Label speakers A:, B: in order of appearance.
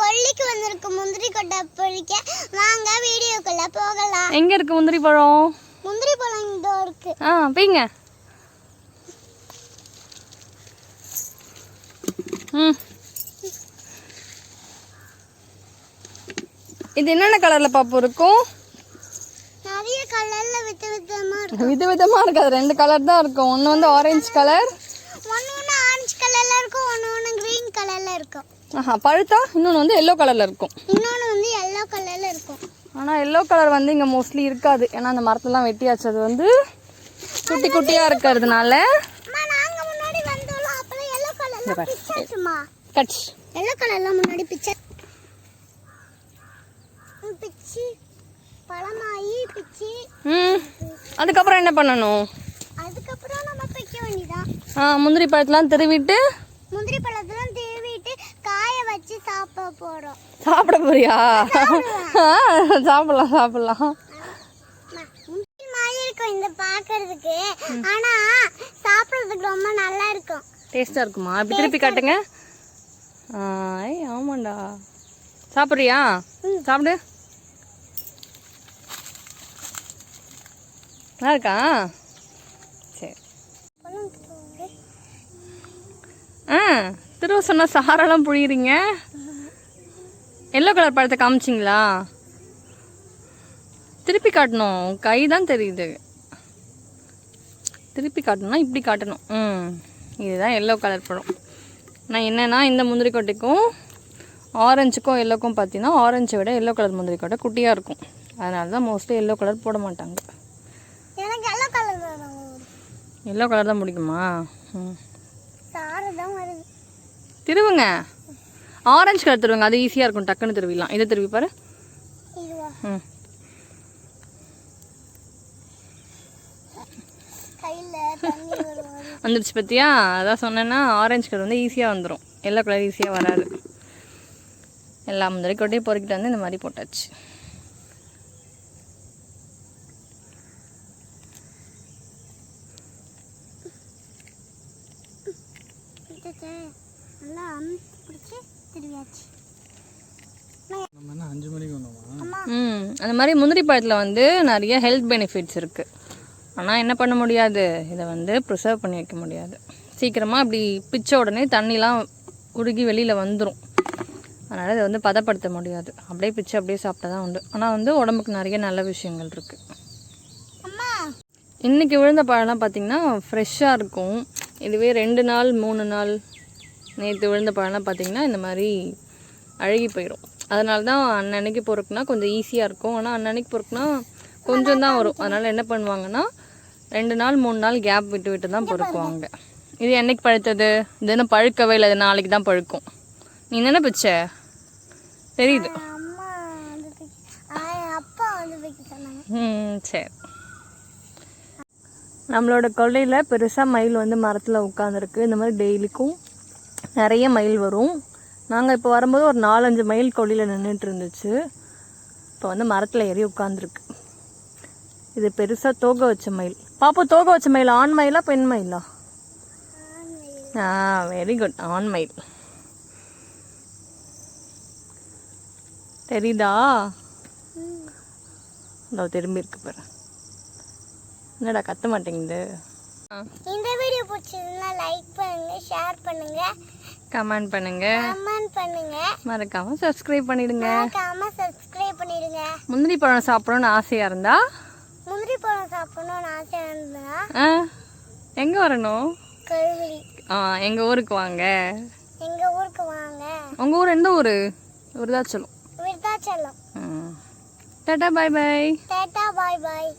A: கொல்லிக்கு வந்திருக்கு முந்திரி கொட்டை பொழிக்க வாங்க வீடியோக்குள்ள போகலாம்.
B: எங்க இருக்கு முந்திரி பழம்?
A: முந்திரி பழம் இதோ இருக்கு.
B: ஆ பீங்க. ம். இது என்னென்ன கலர்ல பாப்பு இருக்கும்?
A: நிறைய கலர்ல வித்த வித்தமா இருக்கு
B: வித விதமா இருக்காது. ரெண்டு கலர் தான் இருக்கும். ஒன்று வந்து ஆரஞ்சு கலர்
A: ஒன்னு ஒன்று ஆரஞ்சு கலர்ல இருக்கும் ஒன்னு ஒன்று கிரீன் கலர்ல இருக்கும்.
B: ஆஹா பழுத்தா? இன்னொன்று வந்து எல்லோ கலர்ல இருக்கும்.
A: இன்னொன்று வந்து எல்லோ கலர்ல இருக்கும்.
B: ஆனால் எல்லோ கலர் வந்து இங்கே மோஸ்ட்லி இருக்காது. ஏன்னா அந்த மரத்தெல்லாம் வெட்டியாச்சு. அது வந்து குட்டி குட்டியாக இருக்கிறதுனால. கட்ச்
A: எல்லோ கலர்ல முன்னாடி பிச்சை ம், பிச்சி. பழமாயி பிச்சி.
B: ம். அதுக்கப்புறம் என்ன பண்ணணும்?
A: அதுக்கப்புறம் நம்ம பிக்க வேண்டியதான்
B: ஆ முந்திரி பழத்தெல்லாம் திருவிட்டு
A: முந்திரி வச்சு சாப்பிட போறோம்
B: சாப்பிட போறியா? சாப்பிடலாம் சாப்பிடலாம்.
A: மாதிரி இருக்கும் இந்த பார்க்கிறதுக்கு ஆனா சாப்பிடுறதுக்கு ரொம்ப நல்லா இருக்கும்.
B: டேஸ்ட்டாக இருக்குமா? இப்படி திருப்பி காட்டுங்க. ஏய் ஆமாண்டா. சாப்பிட்றியா? சாப்பிடு. நல்லா இருக்கா? சரி. ஆ திரும்ப சொன்ன சாரெல்லாம் புழியுறீங்க? எல்லோ கலர் பழத்தை காமிச்சிங்களா? திருப்பி காட்டணும். கை தான் தெரியுது. திருப்பி காட்டணும்னா இப்படி காட்டணும். ம். இதுதான் எல்லோ கலர் பழம் நான் என்னென்னா இந்த முந்திரி கொட்டைக்கும் ஆரஞ்சுக்கும் எல்லோக்கும் பார்த்தீங்கன்னா ஆரஞ்சை விட எல்லோ கலர் முந்திரி கொட்டை குட்டியாக இருக்கும். அதனால தான் மோஸ்ட்லி எல்லோ கலர் போட மாட்டாங்க.
A: எல்லோ கலர் தான்
B: பிடிக்குமா? ம். திருவுங்க. ஆரஞ்சு கலர் திருவுங்க அது ஈஸியாக இருக்கும் டக்குன்னு திருவிடலாம். இதை திருவி பாரு? ம். வந்துடுச்சு பார்த்தியா அதான் சொன்னேன்னா ஆரஞ்சு கலர் வந்து ஈஸியாக வந்துடும் எல்லோ கலர் ஈஸியாக வராது. எல்லா முந்திரி கொட்டையும் பொறுக்கிட்டு வந்து இந்த மாதிரி போட்டாச்சு.
A: நல்லா அமுத்தி பிடிச்சி திருவியாச்சு
C: நம்ம என்ன அஞ்சு மணிக்கு வந்தோமா?
A: அம்மா.
B: ம் அந்த மாதிரி முந்திரி பழத்தில் வந்து நிறைய ஹெல்த் பெனிஃபிட்ஸ் இருக்குது ஆனால் என்ன பண்ண முடியாது? இதை வந்து ப்ரிசர்வ் பண்ணி வைக்க முடியாது. சீக்கிரமாக இப்படி பிச்ச உடனே தண்ணிலாம் உருகி வெளியில் வந்துடும் அதனால் இதை வந்து பதப்படுத்த முடியாது. அப்படியே பிச்சு அப்படியே சாப்பிட்டா தான் உண்டு. ஆனால் வந்து உடம்புக்கு நிறைய நல்ல விஷயங்கள் இருக்குது
A: அம்மா.
B: இன்றைக்கி விழுந்த பழம்லாம் பார்த்திங்கன்னா ஃப்ரெஷ்ஷாக இருக்கும். இதுவே ரெண்டு நாள் மூணு நாள் நேற்று விழுந்த பழம்லாம் பார்த்திங்கன்னா இந்த மாதிரி அழுகி போயிடும். அதனால தான் அன்னன்னைக்கு பொறுக்குனா கொஞ்சம் ஈஸியாக இருக்கும். ஆனால் அன்னன்னைக்கு பொறுக்குனா கொஞ்சம் தான் வரும். அதனால் என்ன பண்ணுவாங்கன்னா ரெண்டு நாள் மூணு நாள் கேப் விட்டு விட்டு தான் பொறுக்குவாங்க. இது என்னைக்கு பழுத்தது? இது இன்னும் பழுக்கவே இல்லை இது நாளைக்கு தான் பழுக்கும். நீ என்ன பிச்ச? தெரியுது. ம் சரி. நம்மளோட கொல்லையில் பெருசாக மயில் வந்து மரத்தில் உட்காந்துருக்கு இந்த மாதிரி டெய்லிக்கும் நிறைய மயில் வரும். நாங்கள் இப்போ வரும்போது ஒரு நாலஞ்சு மயில் கொல்லையில் நின்றுட்டு இருந்துச்சு இப்போ வந்து மரத்தில் ஏறி உட்காந்துருக்கு இது பெருசாக தோகை வச்ச மயில். பாப்பா தோகை வச்ச மயில். ஆண் மயிலா பெண் மயிலா? ஆ வெரி குட் ஆண் மயில். தெரியுதா? இதோ திரும்பி இருக்கு பாரு. என்னடா கத்த மாட்டேங்குது?
A: இந்த வீடியோ பிடிச்சதுன்னா லைக் பண்ணுங்க ஷேர் பண்ணுங்க.
B: கமெண்ட் பண்ணுங்க.
A: கமெண்ட் பண்ணுங்க.
B: மறக்காம சப்ஸ்கிரைப் பண்ணிடுங்க.
A: மறக்காம சப்ஸ்கிரைப் பண்ணிடுங்க.
B: முந்திரி பழம் சாப்பிடணும்னு ஆசையா இருந்தா?
A: முந்திரி பழம் சாப்பிடணும்னு ஆசை இருந்ததுன்னா
B: ஆ, எங்க வரணும்?
A: கழுவிடி
B: ஆ, எங்க ஊருக்கு வாங்க.
A: எங்க ஊருக்கு வாங்க.
B: உங்க ஊர் எந்த ஊர்? Virudhachalam.
A: Virudhachalam.
B: Tata bye bye
A: tata bye bye